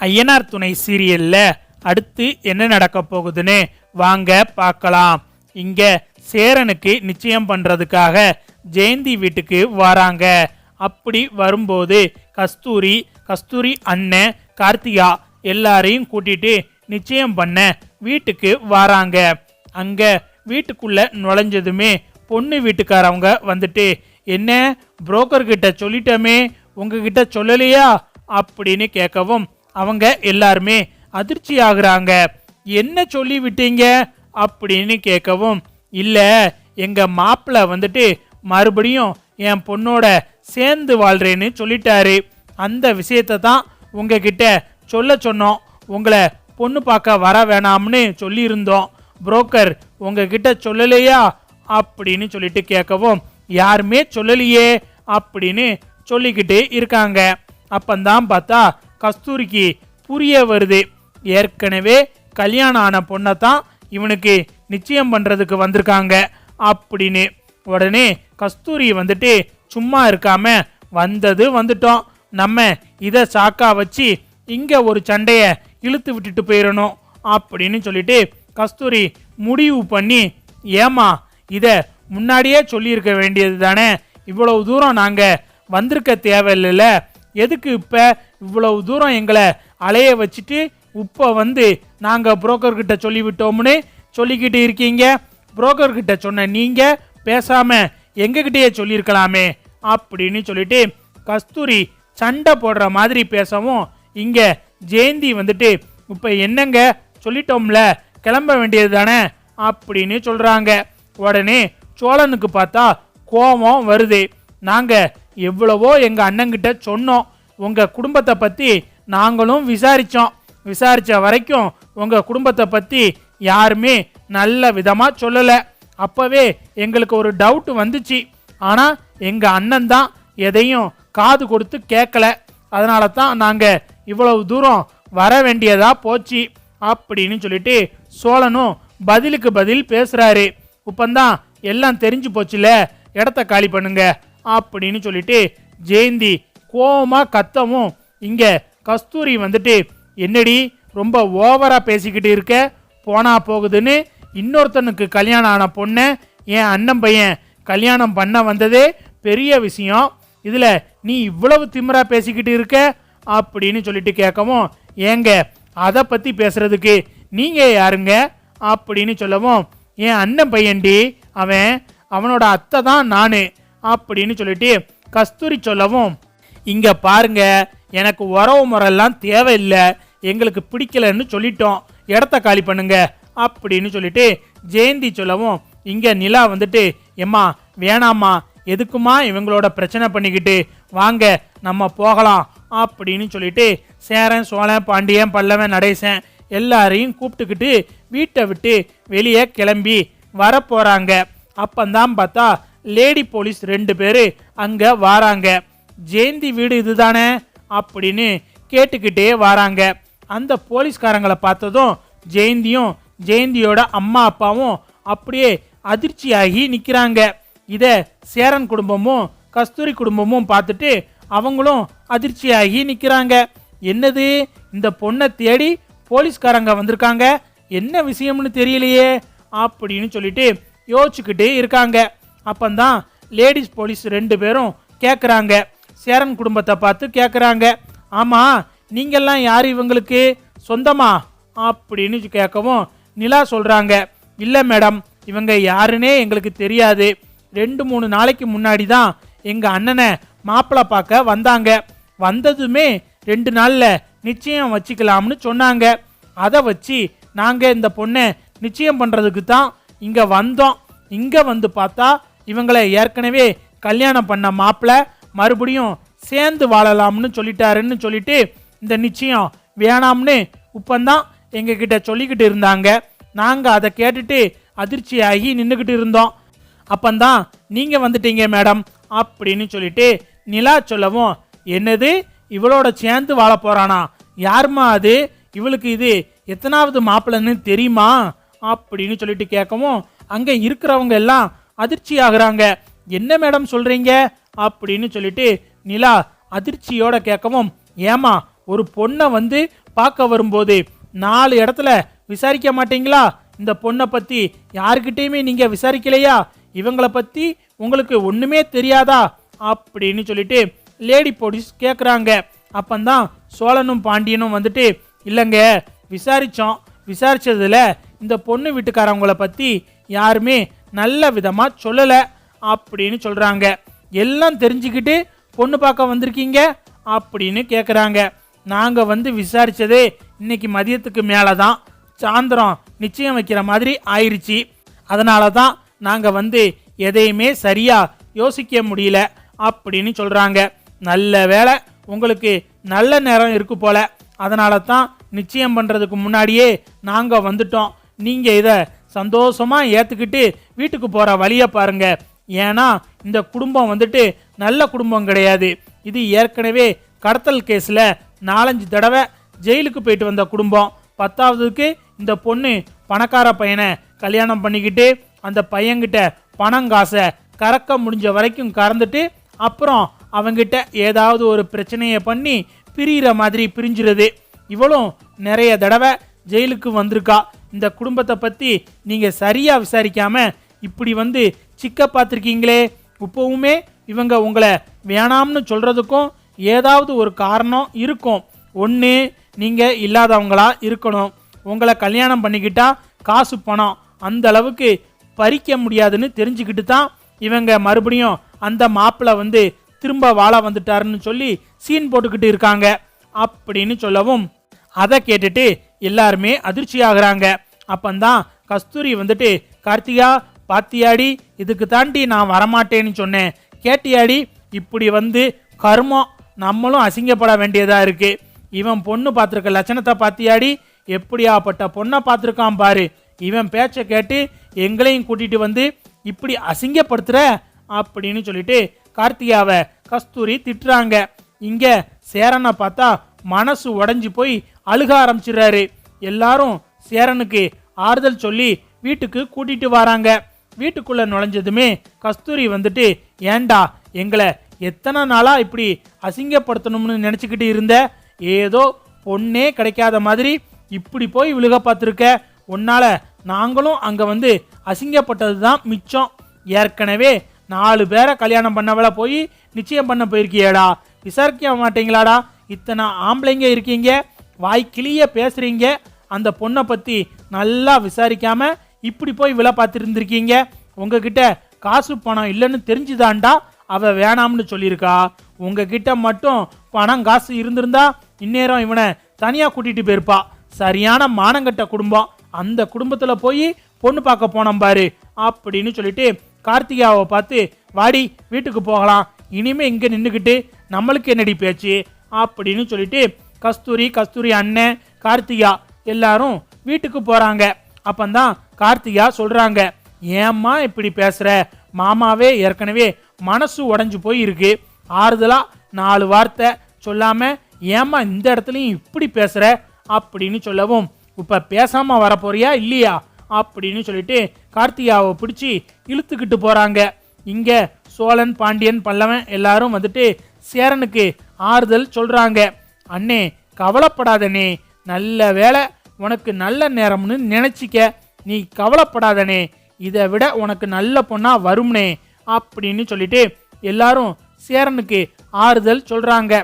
ஐயனார் துணை சீரியல்ல அடுத்து என்ன நடக்க போகுதுன்னு வாங்க பார்க்கலாம். இங்க சேரனுக்கு நிச்சயம் பண்றதுக்காக ஜெயந்தி வீட்டுக்கு வராங்க. அப்படி வரும்போது கஸ்தூரி கஸ்தூரி அண்ணன் கார்த்திகா எல்லாரையும் கூட்டிட்டு நிச்சயம் பண்ண வீட்டுக்கு வராங்க. அங்க வீட்டுக்குள்ள நுழைஞ்சதுமே பொண்ணு வீட்டுக்காரவங்க வந்துட்டு என்ன புரோக்கர் கிட்ட சொல்லிட்டோமே உங்ககிட்ட சொல்லலையா? அப்படின்னு கேட்கவும் அவங்க எல்லாருமே அதிர்ச்சி ஆகுறாங்க என்ன சொல்லி விட்டீங்க அப்படின்னு கேட்கவும் இல்லை எங்கள் மாப்பிள்ளை வந்துட்டு மறுபடியும் என் பொண்ணோட சேர்ந்து வாழ்கிறேன்னு சொல்லிட்டாரு. அந்த விஷயத்தை தான் உங்ககிட்ட சொல்ல சொன்னோம். உங்களை பொண்ணு பார்க்க வர வேணாம்னு சொல்லியிருந்தோம். புரோக்கர் உங்ககிட்ட சொல்லலையா? அப்படின்னு சொல்லிட்டு கேட்கவும் யாருமே சொல்லலையே அப்படின்னு சொல்லிக்கிட்டு இருக்காங்க. அப்பந்தான் பார்த்தா கஸ்தூரிக்கு புரிய வருது. ஏற்கனவே கல்யாணம் ஆன பொண்ணை தான் இவனுக்கு நிச்சயம் பண்ணுறதுக்கு வந்திருக்காங்க அப்படின்னு. உடனே கஸ்தூரி வந்துட்டு சும்மா இருக்காம வந்தது வந்துட்டோம். நம்ம இதை சாக்கா வச்சு இங்கே ஒரு சண்டையை இழுத்து விட்டுட்டு போயிடணும் அப்படின்னு சொல்லிட்டு கஸ்தூரி முடிவு பண்ணி ஏமா இதை முன்னாடியே சொல்லியிருக்க வேண்டியது தானே இவ்வளவு தூரம் நாங்கள் வந்திருக்க தேவையில்லைல்ல எதுக்கு இப்போ இவ்வளவு தூரம் எங்களை அலைய வச்சுட்டு இப்போ வந்து நாங்கள் புரோக்கர்கிட்ட சொல்லிவிட்டோம்னு சொல்லிக்கிட்டு இருக்கீங்க. புரோக்கர்கிட்ட சொன்ன நீங்கள் பேசாமல் எங்ககிட்டயே சொல்லியிருக்கலாமே அப்படின்னு சொல்லிட்டு கஸ்தூரி சண்டை போடுற மாதிரி பேசவும் இங்கே ஜெயந்தி வந்துட்டு இப்போ என்னங்க சொல்லிட்டோம்ல கிளம்ப வேண்டியது தானே அப்படின்னு சொல்கிறாங்க உடனே சோழனுக்கு பார்த்தா கோபம் வருது. நாங்கள் எவ்வளவோ எங்கள் அண்ணங்கிட்ட சொன்னோம். உங்கள் குடும்பத்தை பற்றி நாங்களும் விசாரித்தோம் விசாரித்த வரைக்கும் உங்கள் குடும்பத்தை பற்றி யாருமே நல்ல விதமாக சொல்லலை. அப்போவே எங்களுக்கு ஒரு டவுட் வந்துச்சு. ஆனால் எங்கள் அண்ணன் தான் எதையும் காது கொடுத்து கேட்கல அதனால தான் நாங்கள் இவ்வளவு தூரம் வர வேண்டியதாக போச்சு அப்படின்னு சொல்லிட்டு சோழனும் பதிலுக்கு பதில் பேசுகிறாரு இப்பந்தான் எல்லாம் தெரிஞ்சு போச்சுல. இடத்த காலி பண்ணுங்க அப்படின்னு சொல்லிட்டு ஜெயந்தி கோவமாக கத்தவும். இங்கே கஸ்தூரி வந்துட்டு என்னடி ரொம்ப ஓவராக பேசிக்கிட்டு இருக்க? போனா போகுதுன்னு? இன்னொருத்தனுக்கு கல்யாணம் ஆன பொண்ணை என் அண்ணன் பையன் கல்யாணம் பண்ண வந்ததே பெரிய விஷயம். இதில் நீ இவ்வளவு திமிராக பேசிக்கிட்டு இருக்க? அப்படின்னு சொல்லிட்டு கேட்கவும் ஏங்க அதை பற்றி பேசுகிறதுக்கு நீங்கள் யாருங்க? அப்படின்னு சொல்லவும் என் அண்ணன் பையன்டி அவன் அவனோட அத்தை தான் நான். அப்படின்னு சொல்லிட்டு கஸ்தூரி சொல்லவும் இங்கே பாருங்க எனக்கு உறவு முறையெல்லாம் தேவையில்லை எங்களுக்கு பிடிக்கலன்னு சொல்லிட்டோம் இடத்த காலி பண்ணுங்க அப்படின்னு சொல்லிட்டு ஜெயந்தி சொல்லவும் இங்கே நிலா வந்துட்டு எம்மா வேணாம்மா எதுக்குமா இவங்களோட பிரச்சனை பண்ணிக்கிட்டு வாங்க நம்ம போகலாம் அப்படின்னு சொல்லிட்டு சேரன் சோழன் பாண்டியன் பல்லவன் நடேசன் எல்லாரையும் கூப்பிட்டுக்கிட்டு வீட்டை விட்டு வெளியே கிளம்பி வரப்போகிறாங்க அப்பந்தான் பார்த்தா லேடி போலீஸ் ரெண்டு பேர் அங்கே வாராங்க. ஜெயந்தி வீடு இதுதானே அப்படின்னு கேட்டுக்கிட்டே வராங்க. அந்த போலீஸ்காரங்களை பார்த்ததும் ஜெயந்தியும் ஜெயந்தியோட அம்மா அப்பாவும் அப்படியே அதிர்ச்சியாகி நிற்கிறாங்க இதை சேரன் குடும்பமும் கஸ்தூரி குடும்பமும் பார்த்துட்டு அவங்களும் அதிர்ச்சியாகி நிற்கிறாங்க என்னது? இந்த பொண்ணை தேடி போலீஸ்காரங்க வந்திருக்காங்க? என்ன விஷயம்னு தெரியலையே அப்படின்னு சொல்லிட்டு யோசிச்சுக்கிட்டே இருக்காங்க. அப்பந்தான் லேடிஸ் போலீஸ் ரெண்டு பேரும் கேட்குறாங்க சேரன் குடும்பத்தை பார்த்து கேட்குறாங்க ஆமாம் நீங்கள்லாம் யார் இவங்களுக்கு? சொந்தமா? அப்படின்னு கேட்கவும் நிலா சொல்கிறாங்க இல்லை மேடம் இவங்க யாருன்னே எங்களுக்கு தெரியாது. ரெண்டு மூணு நாளைக்கு முன்னாடி தான் எங்கள் அண்ணனை மாப்பிள்ளை பார்க்க வந்தாங்க. வந்ததுமே ரெண்டு நாளில் நிச்சயம் வச்சுக்கலாம்னு சொன்னாங்க. அதை வச்சு நாங்கள் இந்த பொண்ணை நிச்சயம் பண்ணுறதுக்கு தான் இங்கே வந்தோம். இங்கே வந்து பார்த்தா இவங்களை ஏற்கனவே கல்யாணம் பண்ண மாப்பிள்ளை மறுபடியும் சேர்ந்து வாழலாம்னு சொல்லிட்டாருன்னு சொல்லிட்டு இந்த நிச்சயம் வேணாம்னு உப்பந்தான் எங்ககிட்ட சொல்லிக்கிட்டு இருந்தாங்க. நாங்கள் அதை கேட்டுட்டு அதிர்ச்சியாகி நின்றுக்கிட்டு இருந்தோம். அப்பந்தான் நீங்கள் வந்துட்டீங்க மேடம் அப்படின்னு சொல்லிட்டு நிலா சொல்லவும் என்னது? இவளோட சேர்ந்து வாழ போகிறானா யாரும்மா அது? இவளுக்கு இது எத்தனாவது மாப்பிள்ளன்னு தெரியுமா? அப்படின்னு சொல்லிட்டு கேட்கவும் அங்கே இருக்கிறவங்க எல்லாம் அதிர்ச்சி ஆகுறாங்க என்ன மேடம் சொல்கிறீங்க அப்படின்னு சொல்லிட்டு நிலா அதிர்ச்சியோட கேட்கவும் ஏமா ஒரு பொண்ணை வந்து பார்க்க வரும்போது நாலு இடத்துல விசாரிக்க மாட்டீங்களா? இந்த பொண்ணை பற்றி யாருக்கிட்டேயுமே நீங்கள் விசாரிக்கலையா? இவங்கள பற்றி உங்களுக்கு ஒன்றுமே தெரியாதா? அப்படின்னு சொல்லிட்டு லேடி போலீஸ் கேட்குறாங்க அப்பந்தான் சோழனும் பாண்டியனும் வந்துட்டு இல்லைங்க விசாரித்தோம் விசாரித்ததில் இந்த பொண்ணு வீட்டுக்காரவங்கள பற்றி யாருமே நல்ல விதமாக சொல்லலை. அப்படின்னு சொல்கிறாங்க எல்லாம் தெரிஞ்சுக்கிட்டு பொண்ணு பார்க்க வந்திருக்கீங்க அப்படின்னு கேட்குறாங்க நாங்கள் வந்து விசாரித்ததே இன்னைக்கு மதியத்துக்கு மேலே தான் சாயந்தரம் நிச்சயம் வைக்கிற மாதிரி ஆயிடுச்சு அதனால தான் நாங்கள் வந்து எதையுமே சரியாக யோசிக்க முடியல அப்படின்னு சொல்கிறாங்க நல்ல வேளை உங்களுக்கு நல்ல நேரம் இருக்கு போல. அதனால தான் நிச்சயம் பண்ணுறதுக்கு முன்னாடியே நாங்கள் வந்துட்டோம். நீங்கள் இதை சந்தோஷமாக ஏற்றுக்கிட்டு வீட்டுக்கு போகிற வழியை பாருங்கள் ஏன்னா இந்த குடும்பம் வந்துட்டு நல்ல குடும்பம் கிடையாது. இது ஏற்கனவே கடத்தல் கேஸில் நாலஞ்சு தடவை ஜெயிலுக்கு போயிட்டு வந்த குடும்பம். பத்தாவதுக்கு இந்த பொண்ணு பணக்கார பையனை கல்யாணம் பண்ணிக்கிட்டு அந்த பையன்கிட்ட பணம் காசை கறக்க முடிஞ்ச வரைக்கும் கறந்துட்டு அப்புறம் அவங்கிட்ட ஏதாவது ஒரு பிரச்சனையை பண்ணி பிரியிற மாதிரி பிரிஞ்சிருது. இவளும் நிறைய தடவை ஜெயிலுக்கு வந்திருக்கா. இந்த குடும்பத்தை பற்றி நீங்கள் சரியாக விசாரிக்காமல் இப்படி வந்து சிக்க பார்த்துருக்கீங்களே இப்போவுமே இவங்க உங்களை வேணாம்னு சொல்கிறதுக்கும் ஏதாவது ஒரு காரணம் இருக்கும். ஒன்று நீங்கள் இல்லாதவங்களா இருக்கணும். உங்களை கல்யாணம் பண்ணிக்கிட்டா காசு பணம். அந்த அளவுக்கு பறிக்க முடியாதுன்னு தெரிஞ்சுக்கிட்டு தான் இவங்க மறுபடியும் அந்த மாப்பிள்ளை வந்து திரும்ப வாழ வந்துட்டாருன்னு சொல்லி சீன் போட்டுக்கிட்டு இருக்காங்க. அப்படின்னு சொல்லவும் அதை கேட்டுட்டு எல்லாருமே அதிர்ச்சி ஆகுறாங்க அப்பந்தான் கஸ்தூரி வந்துட்டு கார்த்திகா பாத்தியாடி இதுக்கு தாண்டி நான் வரமாட்டேன்னு சொன்னேன். கேட்டியாடி இப்படி வந்து கர்மம் நம்மளும் அசிங்கப்பட வேண்டியதாக இருக்குது இவன் பொண்ணு பார்த்துருக்க லட்சணத்தை பாத்தியாடி எப்படியாப்பட்ட பொண்ணை பார்த்துருக்கான் பாரு. இவன் பேச்சை கேட்டு எங்களையும் கூட்டிகிட்டு வந்து இப்படி அசிங்கப்படுத்துகிற அப்படின்னு சொல்லிட்டு கார்த்திகாவை கஸ்தூரி திட்டுறாங்க. இங்கே சேரனை பார்த்தா மனசு உடஞ்சி போய் அழுக ஆரம்பிச்சிடுறாரு. எல்லாரும் சேரனுக்கு ஆறுதல் சொல்லி வீட்டுக்கு கூட்டிகிட்டு வராங்க. வீட்டுக்குள்ளே நுழைஞ்சதுமே கஸ்தூரி வந்துட்டு ஏண்டா எங்களை எத்தனை நாளாக இப்படி அசிங்கப்படுத்தணும்னு நினச்சிக்கிட்டு இருந்த? ஏதோ பொண்ணே கிடைக்காத மாதிரி இப்படி போய் விழுக பார்த்துருக்க? உன்னால் நாங்களும் அங்கே வந்து அசிங்கப்பட்டது தான் மிச்சம். ஏற்கனவே நாலு பேரை கல்யாணம் பண்ணவள போய் நிச்சயம் பண்ண போயிருக்கியேடா. விசாரிக்க மாட்டீங்களாடா? இத்தனை ஆம்பளைங்க இருக்கீங்க. வாய்க்கிளிய பேசுகிறீங்க அந்த பொண்ணை பற்றி நல்லா விசாரிக்காமல் இப்படி போய் விலை பார்த்துருந்துருக்கீங்க? உங்ககிட்ட காசு பணம் இல்லைன்னு தெரிஞ்சுதான்டா அவள் வேணாம்னு சொல்லியிருக்கா. உங்ககிட்ட மட்டும் பணம் காசு இருந்திருந்தா இந்நேரம் இவனை தனியாக கூட்டிகிட்டு போயிருப்பா. சரியான மானங்கட்ட குடும்பம். அந்த குடும்பத்தில் போய் பொண்ணு பார்க்க போனோம் பாரு அப்படின்னு சொல்லிட்டு கார்த்திகாவை பார்த்து வாடி வீட்டுக்கு போகலாம். இனிமே இங்கே நின்றுக்கிட்டு நம்மளுக்கு என்னடி பேச்சு? அப்படின்னு சொல்லிட்டு கஸ்தூரி கஸ்தூரி அண்ணன் கார்த்திகா எல்லாரும் வீட்டுக்கு போகிறாங்க அப்பந்தான் கார்த்திகா சொல்கிறாங்க ஏம்மா இப்படி பேசுகிற மாமாவே ஏற்கனவே மனசு உடஞ்சி போய் இருக்கு நாலு வார்த்தை சொல்லாமல் ஏம்மா இந்த இடத்துலையும் இப்படி பேசுகிற அப்படின்னு சொல்லவும் இப்போ பேசாமல் வரப்போறியா இல்லையா? அப்படின்னு சொல்லிட்டு கார்த்திகாவை பிடிச்சி இழுத்துக்கிட்டு போகிறாங்க இங்கே சோழன் பாண்டியன் பல்லவன் எல்லாரும் வந்துட்டு சேரனுக்கு ஆறுதல் சொல்கிறாங்க அண்ணே கவலைப்படாதனே நல்ல வேலை உனக்கு நல்ல நேரம்னு நினச்சிக்க. நீ கவலைப்படாதனே. இதை விட உனக்கு நல்ல பொண்ணாக வரும்னே. அப்படின்னு சொல்லிட்டு எல்லாரும் சேரனுக்கு ஆறுதல் சொல்கிறாங்க